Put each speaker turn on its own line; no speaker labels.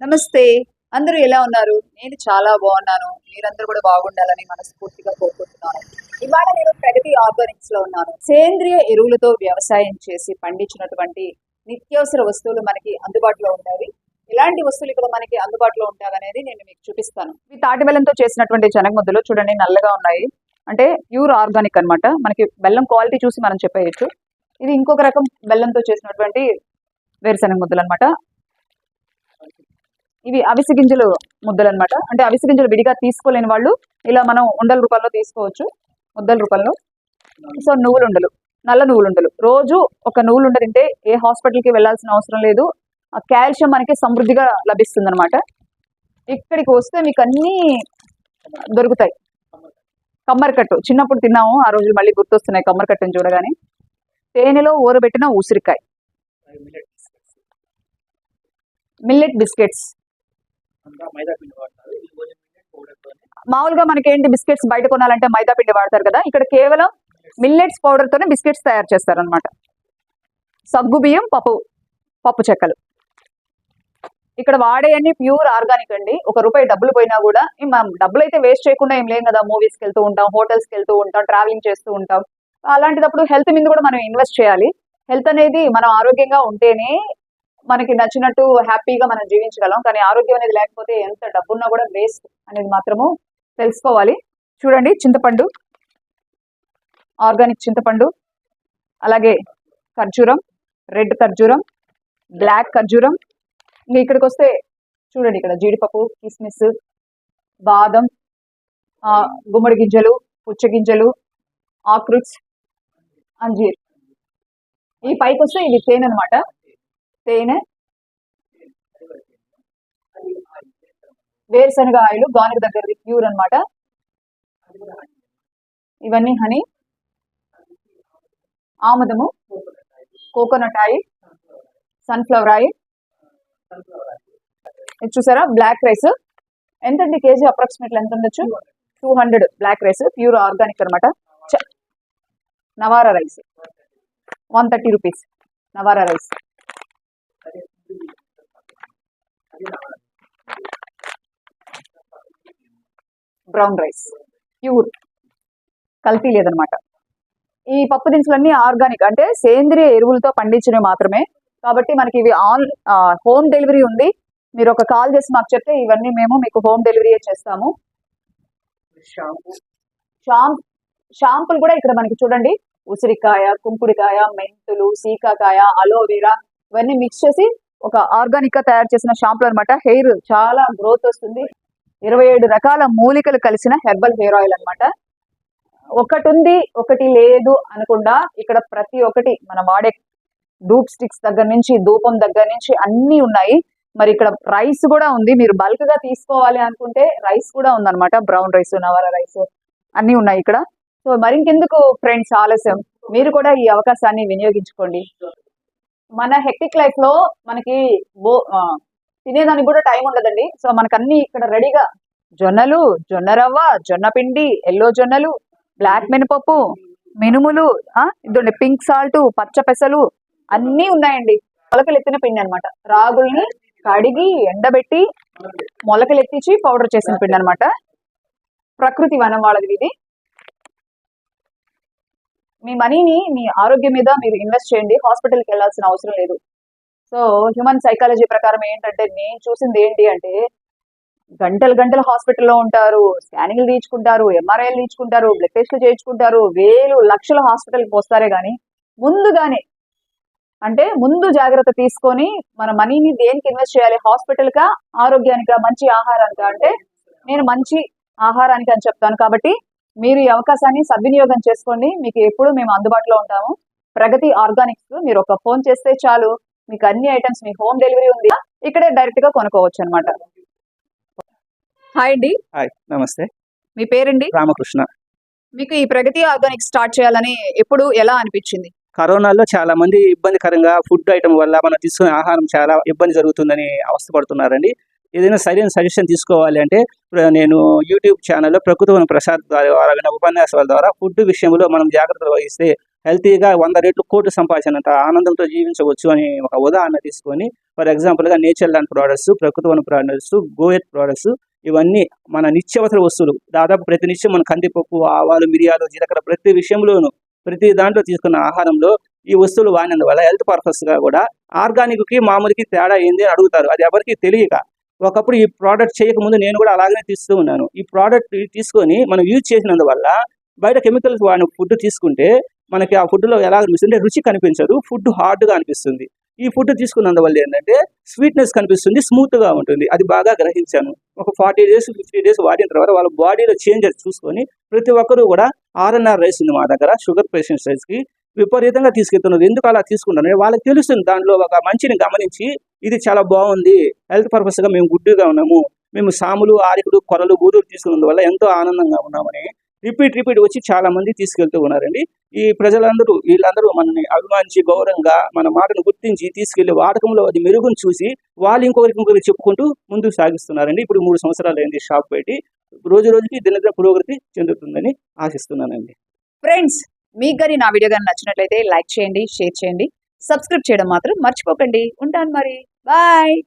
నమస్తే. అందరూ ఎలా ఉన్నారు? నేను చాలా బాగున్నాను. మీరందరూ కూడా బాగుండాలని మనస్ఫూర్తిగా కోరుకుంటున్నాను. ఇవాళ నేను ప్రగతి ఆర్గానిక్స్లో ఉన్నాను. సేంద్రియ ఎరువులతో వ్యవసాయం చేసి పండించినటువంటి నిత్యావసర వస్తువులు మనకి అందుబాటులో ఉంటాయి. ఎలాంటి వస్తువులు ఇక్కడ మనకి అందుబాటులో ఉంటాయి అనేది నేను మీకు చూపిస్తాను. ఈ తాటి బెల్లంతో చేసినటువంటి శనగ ముద్దలు చూడండి నల్లగా ఉన్నాయి. అంటే ప్యూర్ ఆర్గానిక్ అన్నమాట. మనకి బెల్లం క్వాలిటీ చూసి మనం చెప్పేయచ్చు. ఇది ఇంకొక రకం బెల్లంతో చేసినటువంటి వేరుశనగ ముద్దలు అనమాట ఇవి అవిసి గింజలు ముద్దలు అనమాట అంటే అవిసి గింజలు విడిగా తీసుకోలేని వాళ్ళు ఇలా మనం ఉండల రూపంలో తీసుకోవచ్చు ముద్దల రూపంలో సో నువ్వులు ఉండలు నల్ల నువ్వులు ఉండలు రోజు ఒక నువ్వులు ఉండ తింటే ఏ హాస్పిటల్కి వెళ్ళాల్సిన అవసరం లేదు. ఆ కాల్షియం మనకి సమృద్ధిగా లభిస్తుంది అనమాట ఇక్కడికి వస్తే మీకు అన్నీ దొరుకుతాయి. కమ్మరికట్టు. చిన్నప్పుడు తిన్నాము ఆ రోజు మళ్ళీ గుర్తొస్తున్నాయి కమ్మరికట్టుని చూడగానే. తేనెలో ఊరబెట్టిన ఉసిరికాయ. Millet biscuits. మామూలుగా మనకి ఏంటి బిస్కెట్స్ బయట కొనాలంటే మైదా పిండి వాడతారు కదా ఇక్కడ కేవలం మిల్లెట్స్. పౌడర్ తోనే బిస్కెట్స్ తయారు చేస్తారు అనమాట సగ్గు బియ్యం పప్పు పప్పు చెక్కలు. ఇక్కడ వాడే అన్ని ప్యూర్ ఆర్గానిక్ అండి. ఒక రూపాయి డబ్బులు పోయినా కూడా మనం డబ్బులు అయితే వేస్ట్ చేయకుండా ఏం లేం కదా మూవీస్కి వెళ్తూ ఉంటాం హోటల్స్కి వెళ్తూ ఉంటాం ట్రావెలింగ్ చేస్తూ ఉంటాం. అలాంటిదప్పుడు హెల్త్ మీద కూడా మనం ఇన్వెస్ట్ చేయాలి. హెల్త్ అనేది మనం ఆరోగ్యంగా ఉంటేనే మనకి నచ్చినట్టు హ్యాపీగా మనం జీవించగలం. కానీ ఆరోగ్యం అనేది లేకపోతే ఎంత డబ్బున్నా కూడా వేస్ట్ అనేది మాత్రము తెలుసుకోవాలి. చూడండి చింతపండు. ఆర్గానిక్ చింతపండు. అలాగే ఖర్జూరం. రెడ్ ఖర్జూరం. బ్లాక్ ఖర్జూరం. ఇంకా ఇక్కడికి వస్తే చూడండి ఇక్కడ జీడిపప్పు కిస్మిస్ బాదం గుమ్మడి గింజలు పుచ్చ గింజలు ఆక్రుట్స్ అంజీర్. ఈ పైకి వస్తే ఇది తేనె అనమాట తేనె వేరుశనగ ఆయిల్ గానుగ దగ్గరది ప్యూర్ అన్నమాట. ఇవన్నీ హనీ ఆముదము కోకోనట్ ఆయిల్ సన్ఫ్లవర్ ఆయిల్. ఇది చూసారా? Black rice. ఎంతండి కేజీ అప్రాక్సిమేట్లీ? ఎంత ఉండొచ్చు? Two hundred black rice pure organic అనమాట Navara rice. One thirty rupees. Navara rice. Brown rice pure కల్తీ లేదనమాట ఈ పప్పు దినుసులన్నీ ఆర్గానిక్. అంటే సేంద్రియ ఎరువులతో పండించినవి మాత్రమే. కాబట్టి మనకి ఇవి ఆన్ హోమ్ డెలివరీ ఉంది. మీరు ఒక కాల్ చేసి మాకు చెప్తే ఇవన్నీ మేము మీకు హోమ్ డెలివరీ చేస్తాము.
షాంపూ
షాంప్ షాంపులు కూడా ఇక్కడ మనకి చూడండి. ఉసిరికాయ కుంకుడికాయ మెంతులు సీకాకాయ అలోవెరా ఇవన్నీ మిక్స్ చేసి ఒక ఆర్గానిక్గా తయారు చేసిన షాంపూ అనమాట హెయిర్ చాలా గ్రోత్ వస్తుంది. ఇరవై ఏడు రకాల మూలికలు కలిసిన హెర్బల్ హెయిర్ ఆయిల్ అన్నమాట. ఒకటి ఉంది ఒకటి లేదు అనకుండా ఇక్కడ ప్రతి ఒక్కటి మనం వాడే డూప్ స్టిక్స్ దగ్గర నుంచి ధూపం దగ్గర నుంచి అన్ని ఉన్నాయి. మరి ఇక్కడ రైస్ కూడా ఉంది. మీరు బల్క్గా తీసుకోవాలి అనుకుంటే రైస్ కూడా ఉందన్నమాట. బ్రౌన్ రైస్ నవర రైస్ అన్ని ఉన్నాయి ఇక్కడ. సో మరింకెందుకు ఫ్రెండ్స్ ఆలస్యం? మీరు కూడా ఈ అవకాశాన్ని వినియోగించుకోండి. మన హెక్టిక్ లైఫ్లో మనకి బో ఆ, తినేదానికి కూడా టైం ఉండదండి. సో మనకు అన్ని ఇక్కడ రెడీగా జొన్నలు జొన్న రవ్వ జొన్న పిండి ఎల్లో జొన్నలు బ్లాక్ మినపప్పు మినుములు ఇదండి పింక్ సాల్ట్ పచ్చ పెసలు అన్నీ ఉన్నాయండి. మొలకలు ఎత్తిన పిండి అనమాట రాగుల్ని కడిగి ఎండబెట్టి మొలకలు ఎత్తించి పౌడర్ చేసిన పిండి అనమాట ప్రకృతి వనం వాళ్ళది ఇది. మీ మనీని మీ ఆరోగ్యం మీద మీరు ఇన్వెస్ట్ చేయండి. హాస్పిటల్కి వెళ్ళాల్సిన అవసరం లేదు. సో హ్యూమన్ సైకాలజీ ప్రకారం ఏంటంటే నేను చూసింది ఏంటి అంటే గంటలు గంటలు హాస్పిటల్లో ఉంటారు స్కానింగ్లు తీయించుకుంటారు ఎంఆర్ఐలు తీయించుకుంటారు బ్లడ్ టెస్ట్లు చేయించుకుంటారు వేలు లక్షల హాస్పిటల్కి వస్తారే కానీ ముందుగానే అంటే ముందు జాగ్రత్త తీసుకొని మన మనీని దేనికి ఇన్వెస్ట్ చేయాలి? హాస్పిటల్కా ఆరోగ్యానికా మంచి ఆహారానికా? అంటే నేను మంచి ఆహారానికి అని చెప్తాను కాబట్టి మీరు ఈ అవకాశాన్ని సద్వినియోగం చేసుకోండి. మీకు ఎప్పుడు మేము అందుబాటులో ఉంటాము. ప్రగతి ఆర్గానిక్స్ మీరు ఒక ఫోన్ చేస్తే చాలు. మీకు అన్ని ఐటమ్స్ మీ హోమ్ డెలివరీ ఉంది. ఇక్కడే డైరెక్ట్గా కొనుక్కోవచ్చు అనమాట హాయ్ అండి.
హాయ్ నమస్తే.
మీ పేరండి?
రామకృష్ణ.
మీకు ఈ ప్రగతి ఆర్గానిక్ స్టార్ట్ చేయాలని ఎప్పుడు ఎలా అనిపించింది?
కరోనాలో చాలా మంది ఇబ్బందికరంగా ఫుడ్ ఐటమ్ వల్ల మనం తీసుకునే ఆహారం చాలా ఇబ్బంది జరుగుతుందని అవస్థపడుతున్నారండి. ఏదైనా సరైన సజెషన్ తీసుకోవాలి అంటే నేను యూట్యూబ్ ఛానల్లో ప్రకృతి ప్రసాద్ ద్వారా విన్న ఉపన్యాసాల ద్వారా ఫుడ్ విషయంలో మనం జాగ్రత్తలు వహిస్తే హెల్తీగా వంద రేట్లు కోట్లు సంపాదించినంత ఆనందంతో జీవించవచ్చు అని ఒక ఉదాహరణ తీసుకొని ఫర్ ఎగ్జాంపుల్గా నేచర్ ల్యాండ్ ప్రోడక్ట్స్ ప్రకృతి వన ప్రోడక్ట్స్ గోయట్ ప్రోడక్ట్స్ ఇవన్నీ మన నిత్యవసర వస్తువులు. దాదాపు ప్రతి నిత్యం మన కందిపప్పు ఆవాలు మిరియాలు జీలకర్ర ప్రతి విషయంలోనూ ప్రతి దాంట్లో తీసుకున్న ఆహారంలో ఈ వస్తువులు వాడినందువల్ల హెల్త్ పర్పస్గా కూడా ఆర్గానిక్కి మామూలుకి తేడా ఏంది అని అడుగుతారు. అది ఎవరికి తెలియక. ఒకప్పుడు ఈ ప్రోడక్ట్ చేయకముందు నేను కూడా అలాగనే తీస్తూ ఉన్నాను. ఈ ప్రోడక్ట్ తీసుకొని మనం యూజ్ చేసినందువల్ల బయట కెమికల్స్ వాడిన ఫుడ్ తీసుకుంటే మనకి ఆ ఫుడ్లో ఎలా అనిపిస్తుంది రుచి కనిపించదు ఫుడ్ హార్డ్గా అనిపిస్తుంది. ఈ ఫుడ్ తీసుకున్నందువల్ల ఏంటంటే స్వీట్నెస్ కనిపిస్తుంది స్మూత్గా ఉంటుంది. అది బాగా గ్రహించాను. ఒక ఫార్టీ డేస్ ఫిఫ్టీ డేస్ వాడిన తర్వాత వాళ్ళ బాడీలో చేంజెస్ చూసుకొని ప్రతి ఒక్కరూ కూడా ఆర్ఎన్ఆర్ రైస్ ఉంది మా దగ్గర షుగర్ పేషెంట్ రైస్కి విపరీతంగా తీసుకెళ్తున్నారు ఎందుకు అలా తీసుకుంటారు వాళ్ళకి తెలుస్తుంది దాంట్లో ఒక మంచిని గమనించి ఇది చాలా బాగుంది హెల్త్ పర్పస్గా మేము గుడ్డుగా ఉన్నాము మేము సాములు ఆరికుడు కొరలు బూరులు తీసుకున్నందువల్ల ఎంతో ఆనందంగా ఉన్నామని రిపీట్ రిపీట్ వచ్చి చాలా మంది తీసుకెళ్తూ ఉన్నారండి. ఈ ప్రజలందరూ వీళ్ళందరూ మనల్ని అభిమానించి గౌరవంగా మన మాటను గుర్తించి తీసుకెళ్ళి వాడకంలో అది మెరుగును చూసి వాళ్ళు ఇంకొకరికి ఇంకొకరికి చెప్పుకుంటూ ముందుకు సాగిస్తున్నారండి. ఇప్పుడు మూడు సంవత్సరాలు అయింది షాప్ పెట్టి రోజు రోజుకి దినదిన పురోగతి చెందుతుందని ఆశిస్తున్నానండి.
ఫ్రెండ్స్ మీకు కానీ నా వీడియో కానీ నచ్చినట్లయితే లైక్ చేయండి షేర్ చేయండి సబ్స్క్రైబ్ చేయడం మాత్రం మర్చిపోకండి. ఉంటాను మరి. బాయ్.